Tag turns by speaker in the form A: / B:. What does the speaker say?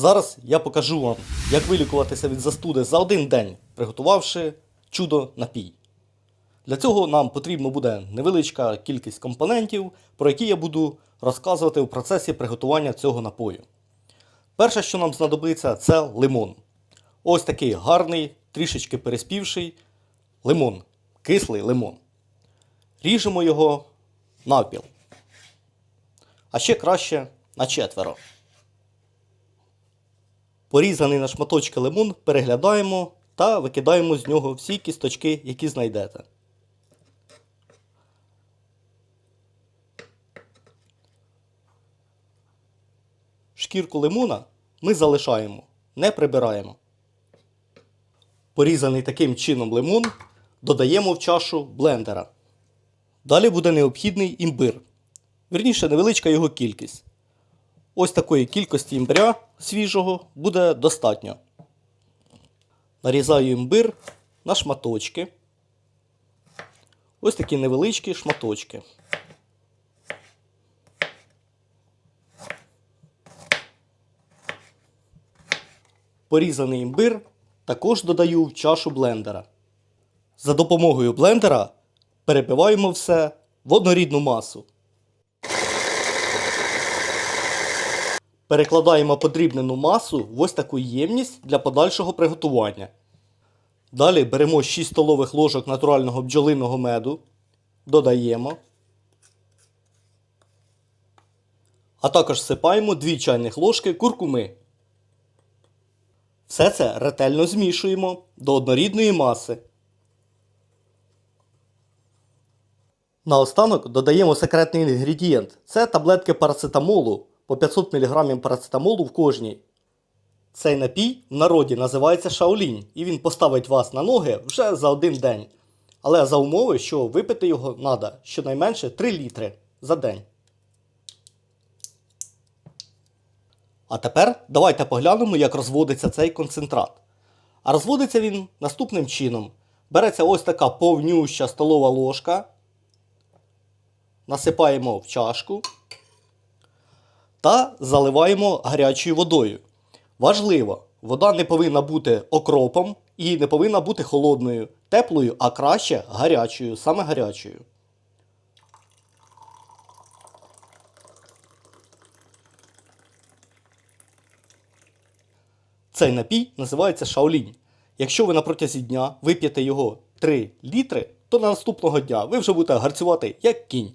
A: Зараз я покажу вам, як вилікуватися від застуди за один день, приготувавши чудо напій. Для цього нам потрібно буде невеличка кількість компонентів, про які я буду розказувати у процесі приготування цього напою. Перше, що нам знадобиться, це лимон. Ось такий гарний, трішечки переспівший лимон, кислий лимон. Ріжемо його навпіл. А ще краще на четверо. Порізаний на шматочки лимон переглядаємо та викидаємо з нього всі кісточки, які знайдете. Шкірку лимона ми залишаємо, не прибираємо. Порізаний таким чином лимон додаємо в чашу блендера. Далі буде необхідний імбир. Вірніше, невеличка його кількість. Ось такої кількості імбиря свіжого буде достатньо. Нарізаю імбир на шматочки. Ось такі невеличкі шматочки. Порізаний імбир також додаю в чашу блендера. За допомогою блендера перебиваємо все в однорідну масу. Перекладаємо подрібнену масу в ось таку ємність для подальшого приготування. Далі беремо 6 столових ложок натурального бджолиного меду, додаємо. А також всипаємо 2 чайних ложки куркуми. Все це ретельно змішуємо до однорідної маси. Наостанок додаємо секретний інгредієнт. Це таблетки парацетамолу по 500 мг парацетамолу в кожній. Цей напій в народі називається шаолінь, і він поставить вас на ноги вже за один день. Але за умови, що випити його треба щонайменше 3 літри за день. А тепер давайте поглянемо, як розводиться цей концентрат. А розводиться він наступним чином. Береться ось така повнюща столова ложка. Насипаємо в чашку та заливаємо гарячою водою. Важливо, вода не повинна бути окропом і не повинна бути холодною, теплою, а краще гарячою, саме гарячою. Цей напій називається шаолінь. Якщо ви на протязі дня вип'єте його 3 літри, то на наступного дня ви вже будете гарцювати як кінь.